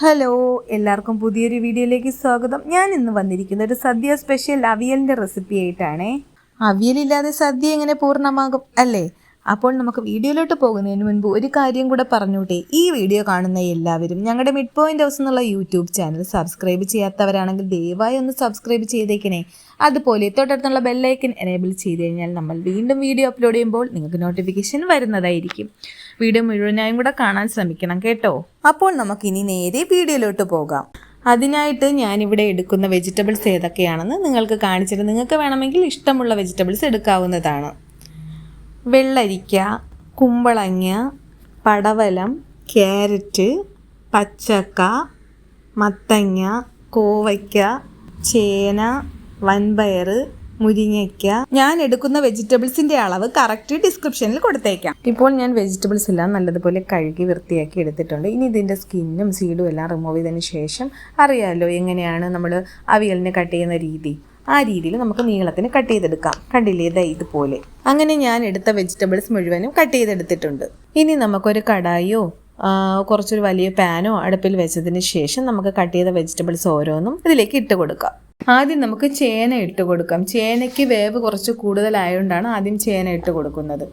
Hello എല്ലാവർക്കും പുതിയൊരു വീഡിയോയിലേക്ക് സ്വാഗതം. ഞാൻ ഇന്ന് വന്നിരിക്കുന്ന ഒരു സദ്യ സ്പെഷ്യൽ അവിയലിന്റെ റെസിപ്പി ആയിട്ടാണേ. അവിയലില്ലാതെ സദ്യ എങ്ങനെ പൂർണമാകും? അല്ലേ? അപ്പോൾ നമുക്ക് വീഡിയോയിലോട്ട് പോകുന്നതിന് മുൻപ് ഒരു കാര്യം കൂടെ പറഞ്ഞോട്ടെ. ഈ വീഡിയോ കാണുന്ന എല്ലാവരും ഞങ്ങളുടെ മിഡ് പോയിന്റ് ഹൗസ് എന്നുള്ള യൂട്യൂബ് ചാനൽ സബ്സ്ക്രൈബ് ചെയ്യാത്തവരാണെങ്കിൽ ദയവായി ഒന്ന് സബ്സ്ക്രൈബ് ചെയ്തേക്കണേ. അതുപോലെ തൊട്ടടുത്തുള്ള ബെല്ലൈക്കൻ എനേബിൾ ചെയ്ത് കഴിഞ്ഞാൽ നമ്മൾ വീണ്ടും വീഡിയോ അപ്ലോഡ് ചെയ്യുമ്പോൾ നിങ്ങൾക്ക് നോട്ടിഫിക്കേഷൻ വരുന്നതായിരിക്കും. വീഡിയോ മുഴുവനായും കൂടെ കാണാൻ ശ്രമിക്കണം കേട്ടോ. അപ്പോൾ നമുക്ക് ഇനി നേരെ വീഡിയോയിലോട്ട് പോകാം. അതിനായിട്ട് ഞാനിവിടെ എടുക്കുന്ന വെജിറ്റബിൾസ് ഏതൊക്കെയാണെന്ന് നിങ്ങൾക്ക് കാണിച്ചിട്ട് നിങ്ങൾക്ക് വേണമെങ്കിൽ ഇഷ്ടമുള്ള വെജിറ്റബിൾസ് എടുക്കാവുന്നതാണ്. വെള്ളരിക്ക കുമ്പളങ്ങ പടവലം ക്യാരറ്റ് പച്ചക്ക മത്തങ്ങ കോവയ്ക്ക ചേന വൻപയർ മുരിങ്ങയ്ക്ക. ഞാൻ എടുക്കുന്ന വെജിറ്റബിൾസിന്റെ അളവ് കറക്റ്റ് ഡിസ്ക്രിപ്ഷനിൽ കൊടുത്തേക്കാം. ഇപ്പോൾ ഞാൻ വെജിറ്റബിൾസ് എല്ലാം നല്ലതുപോലെ കഴുകി വൃത്തിയാക്കി എടുത്തിട്ടുണ്ട്. ഇനി ഇതിന്റെ സ്കിന്നും സീഡും എല്ലാം റിമൂവ് ചെയ്തതിന് ശേഷം അറിയാമല്ലോ എങ്ങനെയാണ് നമ്മൾ അവിയലിനെ കട്ട് ചെയ്യുന്ന രീതി. ആ രീതിയിൽ നമുക്ക് നീളത്തിന് കട്ട് ചെയ്തെടുക്കാം. കണ്ടില്ലേ? ഇതാ ഇതുപോലെ. അങ്ങനെ ഞാൻ എടുത്ത വെജിറ്റബിൾസ് മുഴുവനും കട്ട് ചെയ്തെടുത്തിട്ടുണ്ട്. ഇനി നമുക്കൊരു കടായോ കുറച്ചൊരു വലിയ പാനോ അടുപ്പിൽ വെച്ചതിന് ശേഷം നമുക്ക് കട്ട് ചെയ്ത വെജിറ്റബിൾസ് ഓരോന്നും ഇതിലേക്ക് ഇട്ട് കൊടുക്കാം. ആദ്യം നമുക്ക് ചേന ഇട്ട് കൊടുക്കാം. ചേനയ്ക്ക് വേവ് കുറച്ച് കൂടുതലായതുകൊണ്ടാണ് ആദ്യം ചേന ഇട്ട് കൊടുക്കുന്നത്.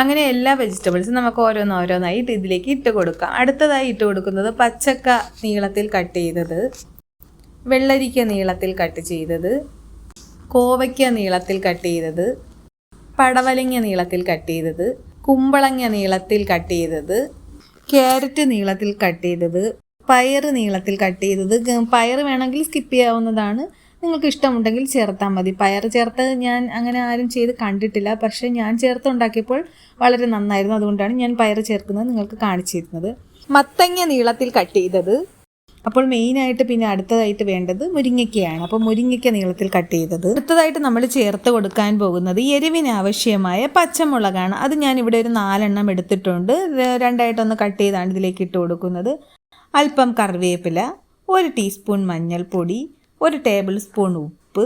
അങ്ങനെ എല്ലാ വെജിറ്റബിൾസും നമുക്ക് ഓരോന്ന് ഓരോന്നായി ഇതിലേക്ക് ഇട്ട് കൊടുക്കാം. അടുത്തതായി ഇട്ട് കൊടുക്കുന്നത് പച്ചക്ക നീളത്തിൽ കട്ട് ചെയ്തത് വെള്ളരിക്ക നീളത്തിൽ കട്ട് ചെയ്തത് കോവയ്ക്ക നീളത്തിൽ കട്ട് ചെയ്തത് പടവലങ്ങ നീളത്തിൽ കട്ട് ചെയ്തത് കുമ്പളങ്ങ നീളത്തിൽ കട്ട് ചെയ്തത് ക്യാരറ്റ് നീളത്തിൽ കട്ട് ചെയ്തത് പയർ നീളത്തിൽ കട്ട് ചെയ്തത്. പയർ വേണമെങ്കിൽ സ്കിപ്പ് ചെയ്യാവുന്നതാണ്. നിങ്ങൾക്ക് ഇഷ്ടമുണ്ടെങ്കിൽ ചേർത്താൽ മതി. പയർ ചേർത്ത് ഞാൻ അങ്ങനെ ആരും ചെയ്ത് കണ്ടിട്ടില്ല. പക്ഷേ ഞാൻ ചേർത്തുണ്ടാക്കിയപ്പോൾ വളരെ നന്നായിരുന്നു. അതുകൊണ്ടാണ് ഞാൻ പയർ ചേർക്കുന്നത് നിങ്ങൾക്ക് കാണിച്ചിരുന്നത് മത്തങ്ങ നീളത്തിൽ കട്ട് ചെയ്തത് അപ്പോൾ മെയിനായിട്ട് പിന്നെ അടുത്തതായിട്ട് വേണ്ടത് മുരിങ്ങയ്ക്കയാണ്. അപ്പോൾ മുരിങ്ങയ്ക്ക നീളത്തിൽ കട്ട് ചെയ്തത്. അടുത്തതായിട്ട് നമ്മൾ ചേർത്ത് കൊടുക്കാൻ പോകുന്നത് എരിവിന് ആവശ്യമായ പച്ചമുളകാണ്. അത് ഞാൻ ഇവിടെ ഒരു നാലെണ്ണം എടുത്തിട്ടുണ്ട്. രണ്ടായിട്ടൊന്ന് കട്ട് ചെയ്താണ് ഇതിലേക്ക് ഇട്ട് കൊടുക്കുന്നത്. അല്പം കറിവേപ്പില ഒരു ടീസ്പൂൺ മഞ്ഞൾപ്പൊടി ഒരു ടേബിൾ സ്പൂൺ ഉപ്പ്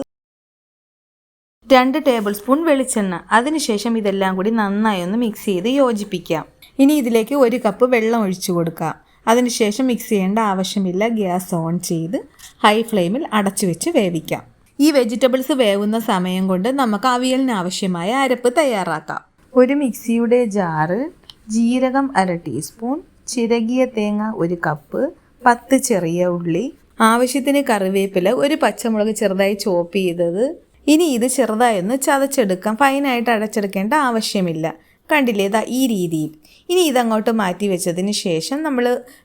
രണ്ട് ടേബിൾ സ്പൂൺ വെളിച്ചെണ്ണ. അതിനുശേഷം ഇതെല്ലാം കൂടി നന്നായി ഒന്ന് മിക്സ് ചെയ്ത് യോജിപ്പിക്കാം. ഇനി ഇതിലേക്ക് ഒരു കപ്പ് വെള്ളം ഒഴിച്ചു കൊടുക്കാം. അതിനുശേഷം മിക്സ് ചെയ്യേണ്ട ആവശ്യമില്ല. ഗ്യാസ് ഓൺ ചെയ്ത് ഹൈ ഫ്ലെയിമിൽ അടച്ചു വെച്ച് വേവിക്കാം. ഈ വെജിറ്റബിൾസ് വേവുന്ന സമയം കൊണ്ട് നമുക്ക് അവിയലിന് ആവശ്യമായ അരപ്പ് തയ്യാറാക്കാം. ഒരു മിക്സിയുടെ ജാറ് ജീരകം അര ടീസ്പൂൺ ചിരകിയ തേങ്ങ ഒരു കപ്പ് പത്ത് ചെറിയ ഉള്ളി. ആവശ്യത്തിന് കറിവേപ്പില ഒരു പച്ചമുളക് ചെറുതായി ചോപ്പ് ചെയ്തത്. ഇനി ഇത് ചെറുതായൊന്ന് ചതച്ചെടുക്കാം. ഫൈനായിട്ട് അടച്ചെടുക്കേണ്ട ആവശ്യമില്ല. കണ്ടില്ലേ? ഇതാ ഈ രീതിയിൽ. ഇനി ഇതങ്ങോട്ട് മാറ്റി വെച്ചതിന് ശേഷം നമ്മൾ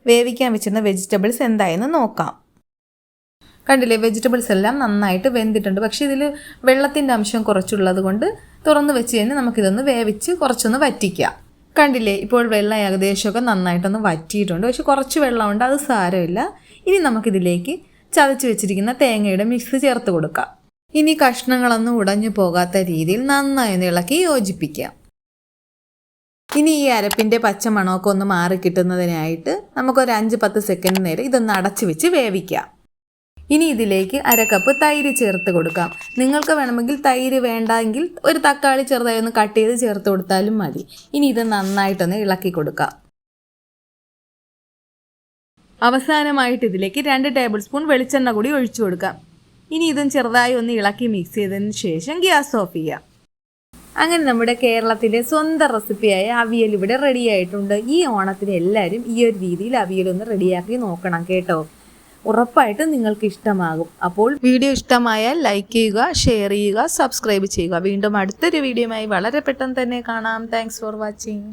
വേവിക്കാൻ വെച്ചിരുന്ന വെജിറ്റബിൾസ് എന്തായെന്ന് നോക്കാം. കണ്ടില്ലേ? വെജിറ്റബിൾസ് എല്ലാം നന്നായിട്ട് വെന്തിട്ടുണ്ട്. പക്ഷേ ഇതിൽ വെള്ളത്തിന്റെ അംശം കുറച്ചുള്ളത് കൊണ്ട് തുറന്ന് വെച്ച് കഴിഞ്ഞാൽ നമുക്കിതൊന്ന് വേവിച്ച് കുറച്ചൊന്ന് വറ്റിക്കാം. കണ്ടില്ലേ? ഇപ്പോൾ വെള്ളം ഏകദേശമൊക്കെ നന്നായിട്ടൊന്ന് വറ്റിയിട്ടുണ്ട്. പക്ഷെ കുറച്ച് വെള്ളമുണ്ട് അത് സാരമില്ല. ഇനി നമുക്കിതിലേക്ക് ചതച്ച് വെച്ചിരിക്കുന്ന തേങ്ങയുടെ മിക്സ് ചേർത്ത് കൊടുക്കാം. ഇനി കഷ്ണങ്ങളൊന്നും ഉടഞ്ഞു പോകാത്ത രീതിയിൽ നന്നായി ഇളക്കി യോജിപ്പിക്കാം. ഇനി ഈ അരപ്പിന്റെ പച്ചമണമൊക്കെ ഒന്ന് മാറി കിട്ടുന്നതിനായിട്ട് നമുക്കൊരു അഞ്ച് പത്ത് സെക്കൻഡ് നേരം ഇതൊന്ന് അടച്ചു വെച്ച് വേവിക്കാം. ഇനി ഇതിലേക്ക് അര കപ്പ് തൈര് ചേർത്ത് കൊടുക്കാം. നിങ്ങൾക്ക് വേണമെങ്കിൽ തൈര് വേണ്ടെങ്കിൽ ഒരു തക്കാളി ചെറുതായി ഒന്ന് കട്ട് ചെയ്ത് ചേർത്ത് കൊടുത്താലും മതി. ഇനി ഇത് നന്നായിട്ടൊന്ന് ഇളക്കി കൊടുക്കാം. അവസാനമായിട്ട് ഇതിലേക്ക് രണ്ട് ടേബിൾ സ്പൂൺ വെളിച്ചെണ്ണ കൂടി ഒഴിച്ചു കൊടുക്കാം. ഇനി ഇതും ചെറുതായി ഒന്ന് ഇളക്കി മിക്സ് ചെയ്തതിന് ശേഷം ഗ്യാസ് ഓഫ് ചെയ്യാം. അങ്ങനെ നമ്മുടെ കേരളത്തിലെ സ്വന്തം റെസിപ്പിയായ അവിയൽ ഇവിടെ റെഡി ആയിട്ടുണ്ട്. ഈ ഓണത്തിന് എല്ലാവരും ഈ ഒരു രീതിയിൽ അവിയൽ ഒന്ന് റെഡിയാക്കി നോക്കണം കേട്ടോ. ഉറപ്പായിട്ടും നിങ്ങൾക്ക് ഇഷ്ടമാകും. അപ്പോൾ വീഡിയോ ഇഷ്ടമായാൽ ലൈക്ക് ചെയ്യുക ഷെയർ ചെയ്യുക സബ്സ്ക്രൈബ് ചെയ്യുക. വീണ്ടും അടുത്തൊരു വീഡിയോയുമായി വളരെ പെട്ടെന്ന് തന്നെ കാണാം. Thanks for watching